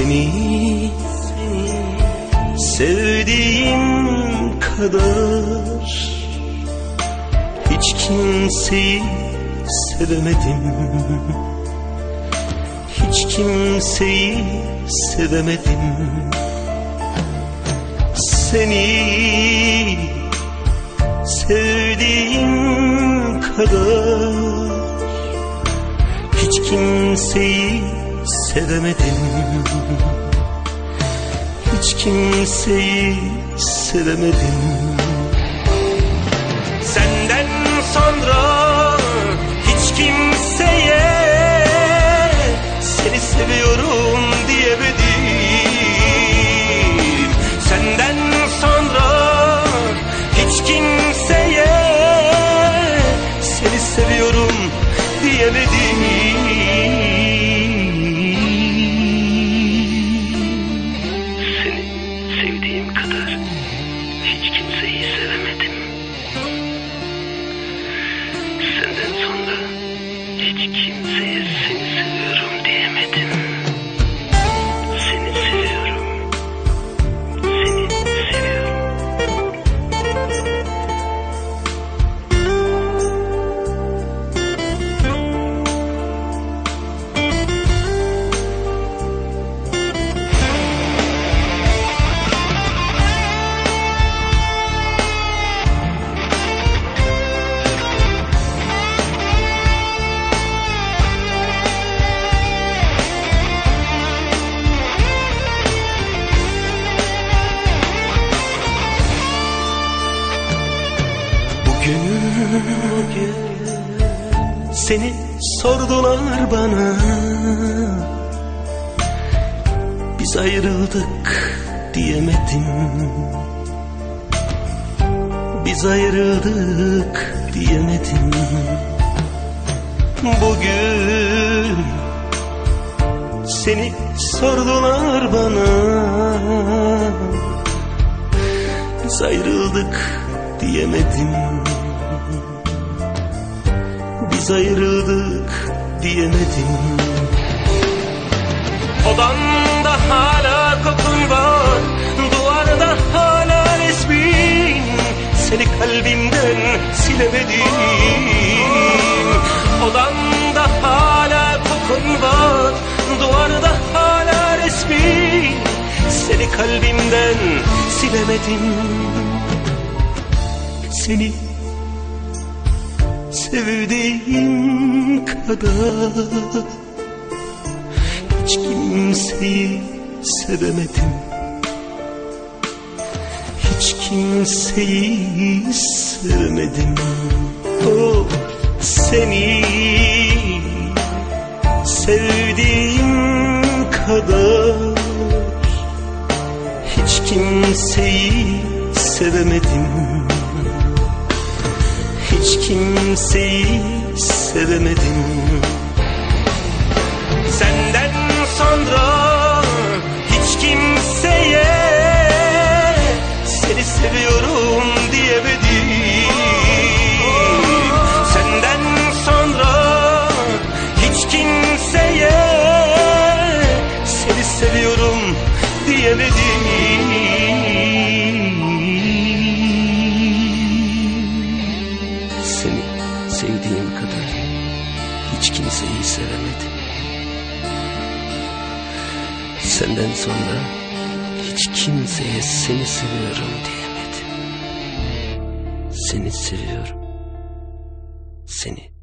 seni, sevdiğim kadar hiç kimseyi sevemedim. Hiç kimseyi sevemedim. Seni sevdiğim kadar hiç kimseyi sevemedim. Hiç kimseyi sevemedim Bugün, seni sordular bana. Biz ayrıldık diyemedim. Biz ayrıldık diyemedim. Bugün seni sordular bana. Biz ayrıldık diyemedim Biz ayrıldık diyemedim. Odamda hala kokun var Duvarda hala resmin. Seni kalbimden silemedim. Odamda hala kokun var Duvarda hala resmin. Seni kalbimden silemedim. Seni sevdiğim kadar Hiç kimseyi sevemedim. Hiç kimseyi sevmedim Oh seni sevdiğim kadar Hiç kimseyi sevemedim Hiç kimseyi sevemedim. Senden sonra hiç kimseye Seni seviyorum diyemedim. Senden sonra hiç kimseye Seni seviyorum diyemedim kadar hiç kimseyi sevemedim. Senden sonra hiç kimseye seni seviyorum diyemedim. Seni seviyorum. Seni